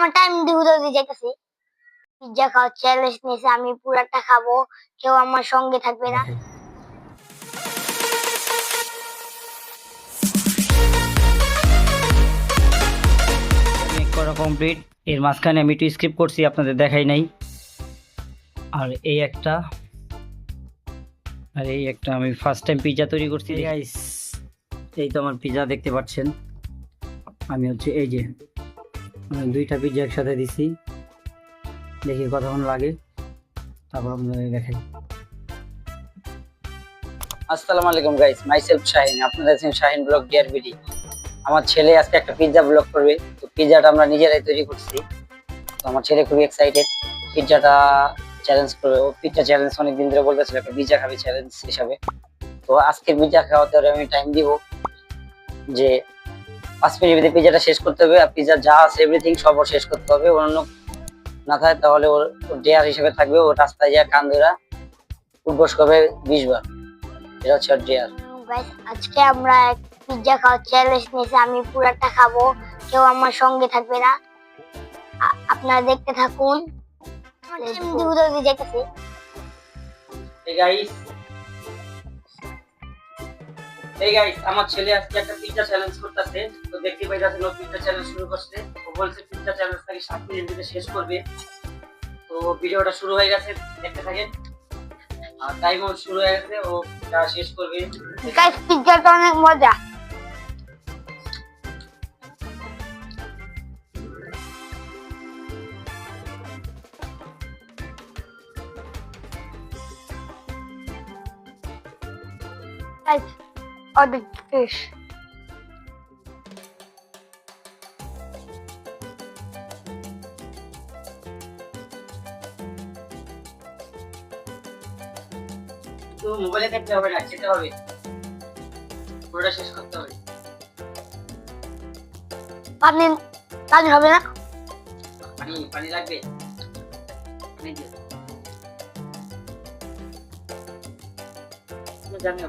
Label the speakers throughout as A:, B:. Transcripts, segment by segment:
A: আমার টাইম দিয়ে উদয় যাইতেছি। পিজ্জা খাওয়ার চ্যালেঞ্জ নিয়েছে আমি পুরাটা খাব কেউ আমার সঙ্গে থাকবে না।
B: করা কমপ্লিট এর মাঝখানে আমি একটু স্কিপ করছি আপনাদের দেখাই নাই। আর এই একটা আর এই একটা আমি ফার্স্ট টাইম পিৎজা তৈরি করছি। গাইস এই তো আমার পিৎজা দেখতে পাচ্ছেন। আমি হচ্ছে এই যে দুইটা পিজ্জা একসাথে দিছি। দেখি কতক্ষণ লাগে। তারপর আপনাদের দেখাই। আসসালামু আলাইকুম গাইস মাইসেলফ শাহিন। আপনারা আছেন শাহিন ব্লগ বিডি আমার ছেলে আজকে একটা পিৎজা ব্লগ করবে। তো পিৎজাটা আমরা নিজেরাই তৈরি করছি। তো আমার ছেলে খুবই এক্সাইটেড পিৎজাটা চ্যালেঞ্জ করবে। ও পিৎজা চ্যালেঞ্জ অনেক দিন ধরে বলতেছিল, একটা পিৎজা খাবে চ্যালেঞ্জ হিসাবে। তো আজকের পিৎজা খাওয়াতে আমি টাইম দিব যে পাঁচ মিনিটের ভিতরে পিৎজাটা শেষ করতে হবে আর পিৎজা যা আছে এভরিথিং সব ওর শেষ করতে হবে। অন্য না থাকে তাহলে ওর ডেয়ার হিসেবে থাকবে ও রাস্তায় যা কান ধরা উদ্বোস করবে বিশ বার। এটা হচ্ছে ওর ডেয়ার
A: আজকে আমরা এক পিজ্জা খাওয়ার চ্যালেঞ্জ নিয়েছি আমি পুরাটা খাব কেউ আমার সঙ্গে থাকবে না। আপনারা দেখতে থাকুন।
B: এই গাইস এই গাইস আমার ছেলে আজকে একটা পিৎজা চ্যালেঞ্জ করতেছে। তো দেখতে পাইতাছেন ও পিৎজা চ্যালেঞ্জ শুরু করছে। ও বলছে পিৎজা চ্যালেঞ্জ নাকি সাত মিনিট শেষ করবে। তো ভিডিওটা শুরু হয়ে গেছে দেখতে থাকেন। আর টাইমও শুরু হয়ে গেছে ও যা শেষ করবে।
A: গাইস পিজ্জাটা অনেক মজা। Guys,
B: তো মোবাইলে দেখতে হবে না খেতে হবে। পুরোটা শেষ করতে হবে।
A: পানি পানি হবে না?
B: পানি পানি লাগবে? পানি তুমি জানিও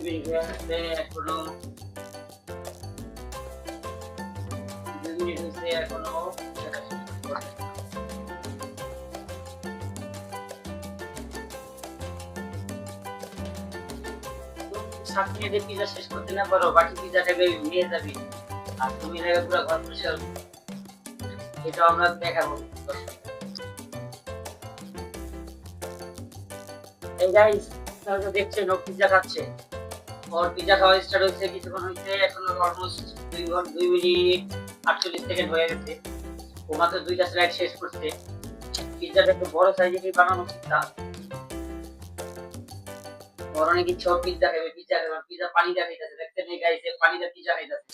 B: এখনও এখনও সাত মিনিটে পিজা শেষ করতে না পারো, বাকি পিজা খাবে নিয়ে যাবি। আর তুমি নেবে পুরো ঘর পরিষ্কার এটা আমরা দেখাবো। এই গাইস তাহলে দেখছেন ও পিজা খাচ্ছে। ওর পিজা খাওয়া স্টার্ট হয়েছে, কিছুক্ষণ হয়েছে, এখন অলমোস্ট দুই ঘণ্টা দুই মিনিট আটচল্লিশ সেকেন্ড হয়ে গেছে। ও মাত্র দুইটা স্লাইড শেষ করছে। পিজাটা একটু বড় সাইজেরই বানানো পিজা ওর অনেক ওর পিজা খাবে পিজা খাবে পিজা পানি দেখাইতেছে দেখছেন এই গাইছে পানিটা পিজা খাইতেছে।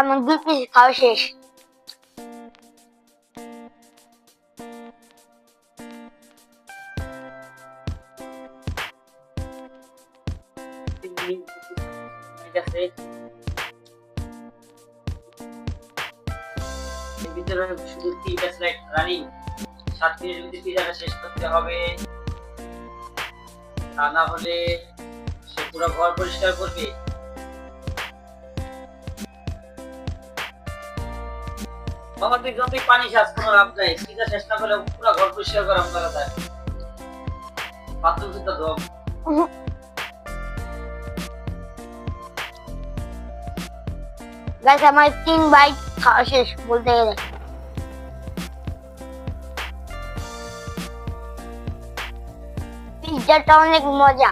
A: আমার দুই পিস খাওয়া শেষ।
B: রানিং, সাত মিনিটের ভিতরে পিজাটা শেষ করতে হবে। তা না হলে সে পুরো ঘর পরিষ্কার করবে। বাবা তুই যতই পানি কোনো লাভ নাই। পিজা করলে পুরো ঘর পরিষ্কার করা করা যায় জুতা দাও
A: গাইস আমার তিন বাইক খাওয়া শেষ, বলতে গেলে। পিৎজাটা অনেক মজা।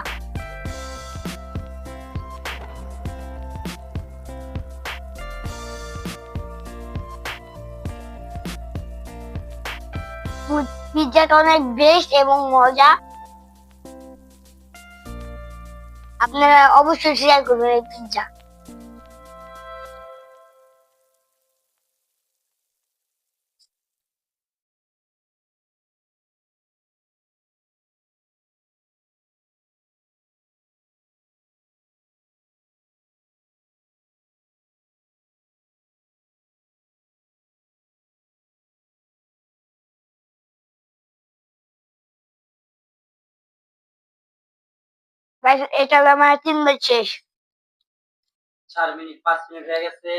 A: পিৎজাটা অনেক বেস্ট এবং মজা। আপনারা অবশ্যই শেয়ার করবেন এই পিৎজা এটা হলো শেষ।
B: চার মিনিট পাঁচ মিনিট হয়ে গেছে।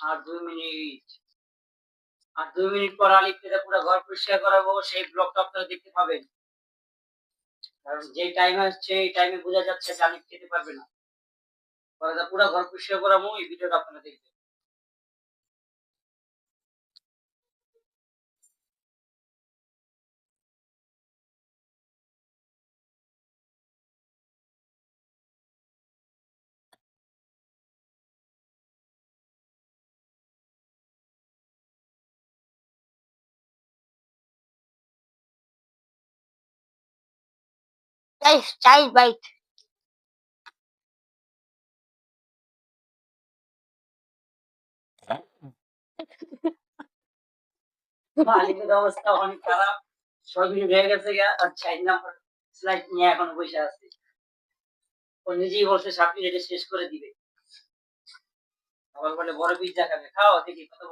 B: আর দুই মিনিট আর দুই মিনিট পর আলিপকে পুরো ঘর পরিষ্কার করাবো, সেই ব্লগটা আপনারা দেখতে পাবেন। কারণ যে টাইম আসছে, এই টাইমে বোঝা যাচ্ছে যে খেতে পারবে না। পরে পুরো ঘর পরিষ্কার করাবো, এই ভিডিওটা আপনারা দেখবেন।
A: Guys, চার বাইট
B: আলিপের অবস্থা অনেক খারাপ মিনিট হয়ে গেছে স্লাইড নিয়ে এখনও বসে আছে। ও নিজেই শেষ করে দিবে। আবার বলে খাও দেখি কত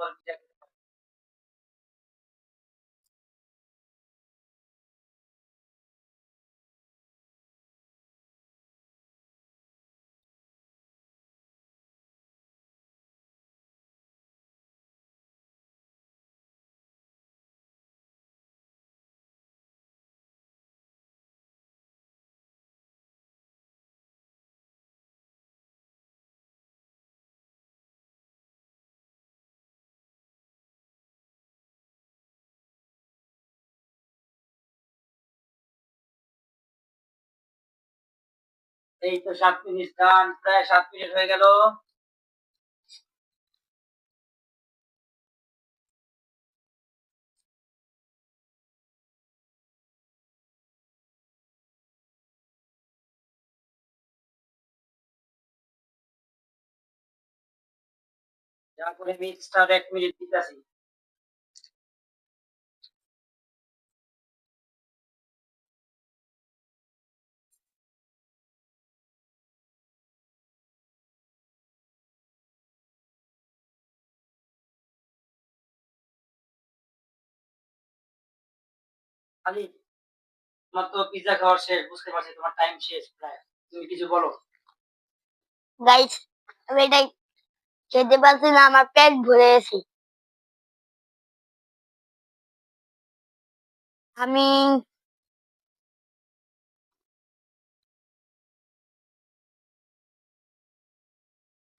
B: এই তো সাত মিনিট গান প্রায় সাত মিনিট হয়ে গেল। মিক্সটার এক মিনিট দিতেছি। তোমার তো খাওয়ার শেষ, বুঝতে পারছি তোমার টাইম শেষ প্রায়। তুমি কিছু বলো।
A: আমি খেতে পারছি না, আমার পেট ভরে গেছে। আমি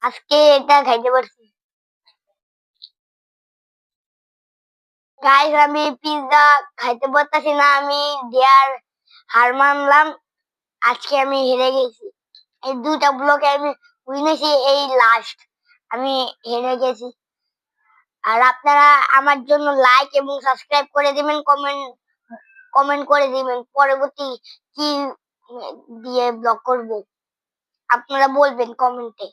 A: আজকে এটা খাইতে পারছি গাইস আমি পিৎজা খাইতে পারতাছি না, আমি দেয়ার হার মানলাম। আজকে আমি হেরে গেছি। এই দুইটা ব্লকে আমি উইনেছি এই লাস্ট আমি হেরে গেছি। আর আপনারা আমার জন্য লাইক এবং সাবস্ক্রাইব করে দিবেন কমেন্ট কমেন্ট করে দিবেন। পরবর্তী কি দিয়ে ব্লগ করব? আপনারা বলবেন কমেন্টে